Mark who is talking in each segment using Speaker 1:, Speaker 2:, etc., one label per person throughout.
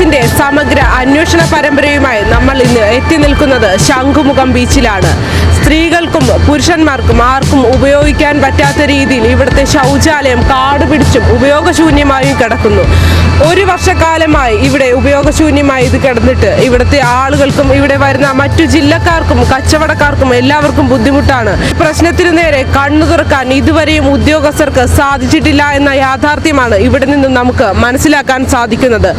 Speaker 1: ന്യൂസിന്റെ സമഗ്ര അന്വേഷണ പരമ്പരയുമായി നമ്മൾ ഇന്ന് എത്തി നിൽക്കുന്നത് ശംഖുമുഖം ബീച്ചിലാണ്. സ്ത്രീകൾക്കും പുരുഷന്മാർക്കും ആർക്കും ഉപയോഗിക്കാൻ പറ്റാത്ത രീതിയിൽ ഇവിടുത്തെ ശൗചാലയം കാട് പിടിച്ചും ഉപയോഗശൂന്യമായും കിടക്കുന്നു. ഒരു വർഷക്കാലമായി ഇവിടെ ഉപയോഗശൂന്യമായി ഇത് കിടന്നിട്ട് ഇവിടുത്തെ ആളുകൾക്കും ഇവിടെ വരുന്ന മറ്റു ജില്ലക്കാർക്കും കച്ചവടക്കാർക്കും എല്ലാവർക്കും ബുദ്ധിമുട്ടാണ്. പ്രശ്നത്തിന് നേരെ കണ്ണു തുറക്കാൻ ഇതുവരെയും ഉദ്യോഗസ്ഥർക്ക് സാധിച്ചിട്ടില്ല എന്ന യാഥാർത്ഥ്യമാണ് ഇവിടെ നിന്ന് നമുക്ക് മനസ്സിലാക്കാൻ സാധിക്കുന്നത്.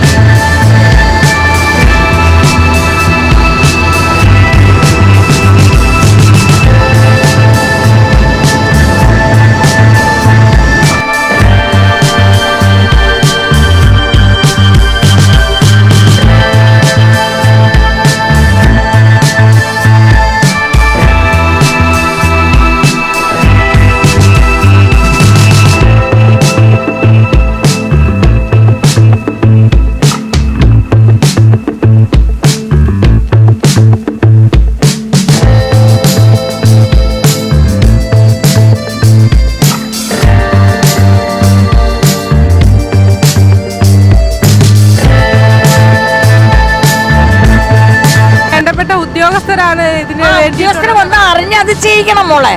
Speaker 2: ഉദ്യോഗസ്ഥര് വന്ന് അറിഞ്ഞ് അത് ചെയ്യിക്കണം മോളെ.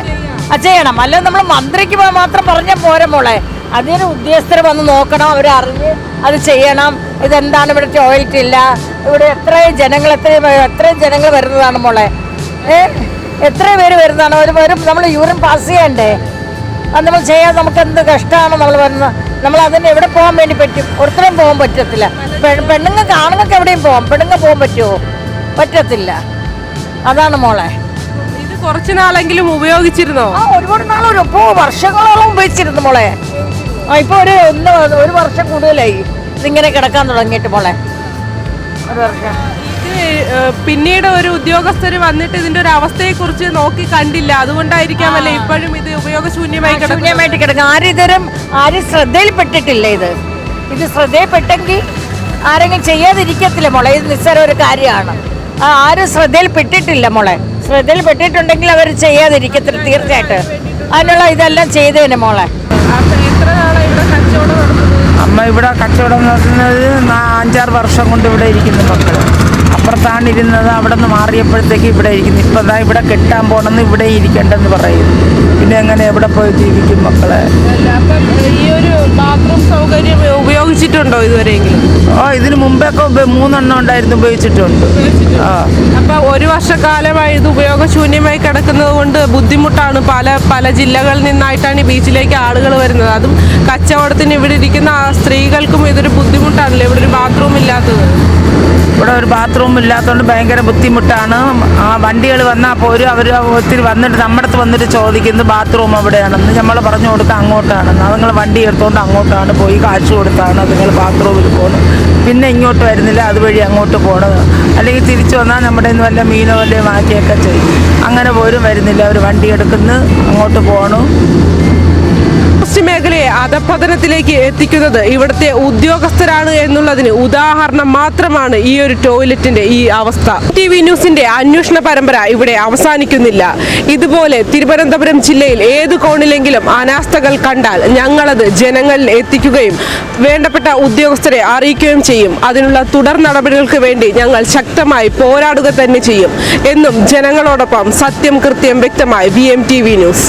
Speaker 2: അത് ചെയ്യണം. അല്ല നമ്മൾ മന്ത്രിക്ക് മാത്രം പറഞ്ഞ പോരെ മോളെ. അതിന് ഉദ്യോഗസ്ഥർ വന്ന് നോക്കണം അവർ അറിഞ്ഞ് അത് ചെയ്യണം. ഇതെന്താണ് ഇവിടെ ടോയ്ലറ്റ് ഇല്ല? ഇവിടെ എത്രയും ജനങ്ങൾ എത്രയും എത്രയും ജനങ്ങൾ വരുന്നതാണ് മോളെ. ഏ? എത്ര പേര് വരുന്നതാണ്? ഒരു വരും നമ്മൾ യൂറിൻ പാസ് ചെയ്യണ്ടേ? അത് നമ്മൾ ചെയ്യാൻ നമുക്ക് എന്ത് കഷ്ടമാണ് നമ്മൾ വരുന്നത്? നമ്മൾ അതിന് എവിടെ പോകാൻ വേണ്ടി പറ്റും? ഒരുത്തരും പോകാൻ പറ്റത്തില്ല. പെണ്ണുങ്ങൾക്ക് ആണുങ്ങൾക്ക് എവിടെയും പോകാം. പെണ്ണുങ്ങൾ പോകാൻ പറ്റുമോ? പറ്റത്തില്ല. അതാണ് മോളെ.
Speaker 1: ഇത് കുറച്ചു നാളെങ്കിലും ഉപയോഗിച്ചിരുന്നോ?
Speaker 2: ആ ഒരുപാട് നാൾ ഒരു ഇപ്പോ വർഷങ്ങളോളം ഉപയോഗിച്ചിരുന്നു മോളെ. ആ ഇപ്പൊ ഒരു ഒന്ന് ഒരു വർഷം കൂടുതലായി. ഇതിങ്ങനെ കിടക്കാൻ തുടങ്ങിയിട്ട് മോളെ. ഒരു വർഷം.
Speaker 1: ഇത് ഏഹ്, പിന്നീട് ഒരു ഉദ്യോഗസ്ഥർ വന്നിട്ട് ഇതിന്റെ ഒരു അവസ്ഥയെ കുറിച്ച് നോക്കി കണ്ടില്ല. അതുകൊണ്ടായിരിക്കാമല്ലേ ഇപ്പോഴും ഇത് ഉപയോഗശൂന്യമായി കിടക്കുന്നത്?
Speaker 2: ശൂന്യമായിട്ട് കിടക്കും ആരും ഇതുവരും ആരും ശ്രദ്ധയിൽപ്പെട്ടിട്ടില്ല ഇത്? ഇത് ശ്രദ്ധയിൽപ്പെട്ടെങ്കിൽ ആരെങ്കിലും ചെയ്യാതിരിക്കത്തില്ല മോളെ. ഇത് നിസ്സാര ഒരു കാര്യമാണ്. ആരും ശ്രദ്ധയിൽപ്പെട്ടിട്ടില്ല മോളെ. ശ്രദ്ധയിൽപ്പെട്ടിട്ടുണ്ടെങ്കിൽ അവർ ചെയ്യാതിരിക്കത്തില്ല തീർച്ചയായിട്ടും. അതിനുള്ള ഇതെല്ലാം ചെയ്തേനെ മോളെ.
Speaker 1: എത്ര കച്ചവടം നടത്തുന്നത്?
Speaker 3: അമ്മ ഇവിടെ കച്ചവടം നടത്തുന്നത് നാ- അഞ്ചാറ് വർഷം കൊണ്ട് ഇവിടെ ഇരിക്കുന്നു മക്കൾ അപ്പുറത്താണ് ഇരുന്നത് അവിടെ നിന്ന് മാറിയപ്പോഴത്തേക്ക് ഇവിടെ ഇരിക്കുന്നു. ഇപ്പം ദാ ഇവിടെ കെട്ടാൻ പോകണമെന്ന് ഇവിടെ ഇരിക്കേണ്ടെന്ന് പറയും പിന്നെ എങ്ങനെ എവിടെ പോയി ജീവിക്കും മക്കളെ?
Speaker 1: ഈ ഒരു ബാത്റൂം സൗകര്യം ഉപയോഗിച്ചിട്ടുണ്ടോ ഇതുവരെയെങ്കിലും?
Speaker 3: ഓ ഇതിന് മുമ്പൊക്കെ മൂന്നെണ്ണം ഉണ്ടായിരുന്നു ഉപയോഗിച്ചിട്ടുണ്ട്. ആ.
Speaker 1: അപ്പൊ ഒരു വർഷക്കാലമായി ഇത് ഉപയോഗശൂന്യമായി കിടക്കുന്നത് കൊണ്ട് ബുദ്ധിമുട്ടാണ്. പല പല ജില്ലകളിൽ നിന്നായിട്ടാണ് ഈ ബീച്ചിലേക്ക് ആളുകൾ വരുന്നത്. അതും കച്ചവടത്തിന് ഇവിടെ ഇരിക്കുന്ന ആ സ്ത്രീകൾക്കും ഇതൊരു ബുദ്ധിമുട്ടാണല്ലോ. ഇവിടെ ഒരു ബാത്റൂം ഇല്ലാത്തത്.
Speaker 3: ഇവിടെ ഒരു ബാത്റൂം ഇല്ലാത്തതുകൊണ്ട് ഭയങ്കര ബുദ്ധിമുട്ടാണ്. ആ വണ്ടികൾ വന്നാൽ പോലും അവർ ഒത്തിരി വന്നിട്ട് നമ്മുടെ അടുത്ത് വന്നിട്ട് ചോദിക്കുന്നത് ബാത്റൂം എവിടെയാണെന്ന്. നമ്മൾ പറഞ്ഞു കൊടുക്കുക അങ്ങോട്ടാണെന്ന്. അതുങ്ങൾ വണ്ടി എടുത്തുകൊണ്ട് അങ്ങോട്ടാണ് പോയി കാശ് കൊടുത്താണ് അതുങ്ങൾ ബാത്റൂമിൽ പോകുന്നത് പിന്നെ ഇങ്ങോട്ട് വരുന്നില്ല അതുവഴി അങ്ങോട്ട് പോകണത് അല്ലെങ്കിൽ തിരിച്ചു വന്നാൽ നമ്മുടെ ഇന്ന് വല്ല മീനോ വല്ല ആക്കിയൊക്കെ ചെയ്യും. അങ്ങനെ പോലും വരുന്നില്ല. അവർ വണ്ടി എടുക്കുന്നു അങ്ങോട്ട് പോകണു
Speaker 1: മേഖലയെ അധപതനത്തിലേക്ക് എത്തിക്കുന്നത് ഇവിടുത്തെ ഉദ്യോഗസ്ഥരാണ് എന്നുള്ളതിന് ഉദാഹരണം മാത്രമാണ് ഈ ഒരു ടോയ്ലറ്റിന്റെ ഈ അവസ്ഥ. ടി വി ന്യൂസിന്റെ അന്വേഷണ പരമ്പര ഇവിടെ അവസാനിക്കുന്നില്ല. ഇതുപോലെ തിരുവനന്തപുരം ജില്ലയിൽ ഏത് കോണിലെങ്കിലും അനാസ്ഥകൾ കണ്ടാൽ ഞങ്ങളത് ജനങ്ങളിൽ എത്തിക്കുകയും വേണ്ടപ്പെട്ട ഉദ്യോഗസ്ഥരെ അറിയിക്കുകയും ചെയ്യും. അതിനുള്ള തുടർ നടപടികൾക്ക് വേണ്ടി ഞങ്ങൾ ശക്തമായി പോരാടുക തന്നെ ചെയ്യും. എന്നും ജനങ്ങളോടൊപ്പം സത്യം കൃത്യം വ്യക്തമായി V M T V news.